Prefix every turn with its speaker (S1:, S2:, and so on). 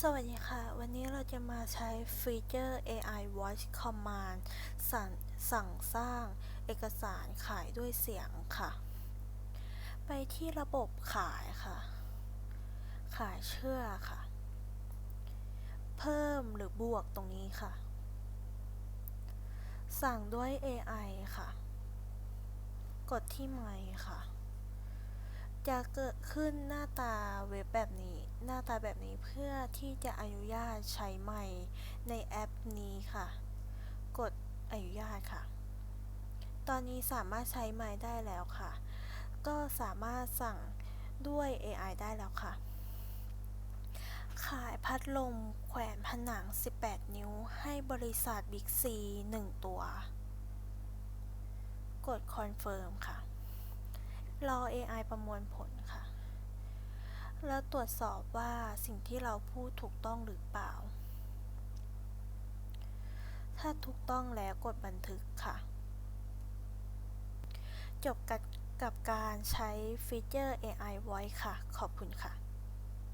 S1: สวัสดีค่ะ วันนี้เราจะมาใช้ฟีเจอร์ AI Voice Command สั่งสั่งสร้างเอกสารขายด้วยเสียงค่ะ ไปที่ระบบขายค่ะ ขายเชื่อค่ะ เพิ่มหรือบวกตรงนี้ค่ะ สั่งด้วย AI ค่ะ กดที่ไมค์ค่ะ จะเกิดขึ้นหน้าตาเว็บแบบนี้ หน้าตาแบบนี้เพื่อที่จะอนุญาตใช้ไมค์ในแอปนี้ค่ะ กดอนุญาตค่ะ ตอนนี้สามารถใช้ไมค์ได้แล้วค่ะ ก็สามารถสั่งด้วย AI ได้แล้วค่ะ ขายพัดลมแขวนผนัง 18 นิ้ว ให้บริษัทบิ๊กซี 1 ตัว กดคอนเฟิร์มค่ะ รอ AI ประมวลผลค่ะ แล้วตรวจสอบว่าสิ่งที่เราพูดถูกต้องหรือเปล่า ถ้าถูกต้องแล้วกดบันทึกค่ะ จบกับกับการใช้ฟีเจอร์ AI Voice ค่ะ ขอบคุณค่ะ